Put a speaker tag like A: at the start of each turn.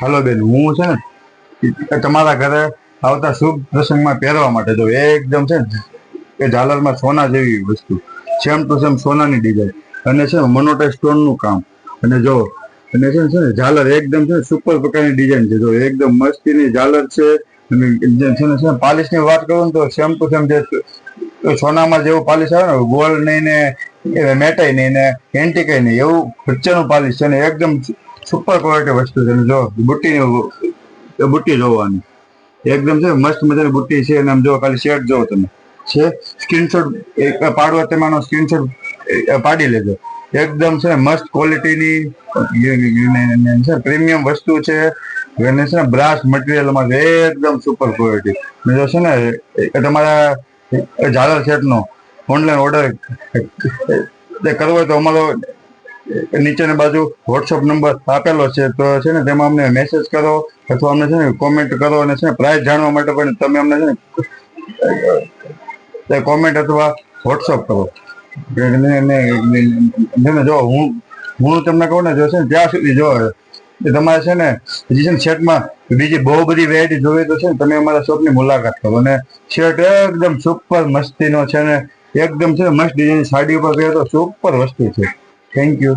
A: હાલો બેન, હું છે ને તમારા ઘરે આવતા શુભ પ્રસંગમાં પહેરવા માટે જો એકદમ છે ને એ ઝાલરમાં સોના જેવી વસ્તુ સેમ ટુ સેમ સોનાની ડિઝાઇન અને છે ને મોનોટાઈ સ્ટોનનું કામ. અને જો, અને છે ને ઝાલર એકદમ છે ને સુપર પ્રકારની ડિઝાઇન છે. જો એકદમ મસ્તીની ઝાલર છે, અને છે ને પાલિશની વાત કરું તો સેમ ટુ સેમ જે સોનામાં જેવું પાલિશ આવે ને ગોલ્ડ નહીં ને મેટાઈ નહીં ને એન્ટિકાઈ નહીં, એવું વચ્ચેનું પાલિશ છે ને, એકદમ સુપર ક્વોલિટી વસ્તુ છે જો બુટ્ટીની બુટ્ટી જોવાની એકદમ છે મસ્ત મજાની બુટ્ટી છે અને આમ જો ખાલી શેટ જોવો તમે છે સ્ક્રીનશોટ એક પાડવા તેમાંનો સ્ક્રીનશોટ પાડી લેજો એકદમ છે મસ્ત ક્વોલિટીની પ્રીમિયમ વસ્તુ છે એને છે ને બ્રાસ મટીરિયલમાં એકદમ સુપર ક્વોલિટી મેં જો છે ને તમારા ઝાલર સેટનો ઓનલાઈન ઓર્ડર કરવો હોય તો અમારો નીચેની બાજુ વોટ્સઅપ નંબર આપેલો છે તો છે ને તેમાં અમને મેસેજ કરો અથવા અમને છે ને કોમેન્ટ કરો અને છે ને પ્રાઇસ જાણવા માટે પણ તમે અમને છે ને કોમેન્ટ અથવા વોટ્સઅપ કરો જો હું હું તમને કહું ને જો છે ને ત્યાં સુધી જો તમારે છે ને હજી છે ને શર્ટમાં બીજી બહુ બધી વેરાયટી જોઈએ તો છે ને તમે અમારા શોપની મુલાકાત કરો અને શર્ટ એકદમ સુપર મસ્તીનો છે ને એકદમ છે મસ્ત ડિઝાઇન સાડી ઉપર પહેરો સુપર વસ્તુ છે Thank you.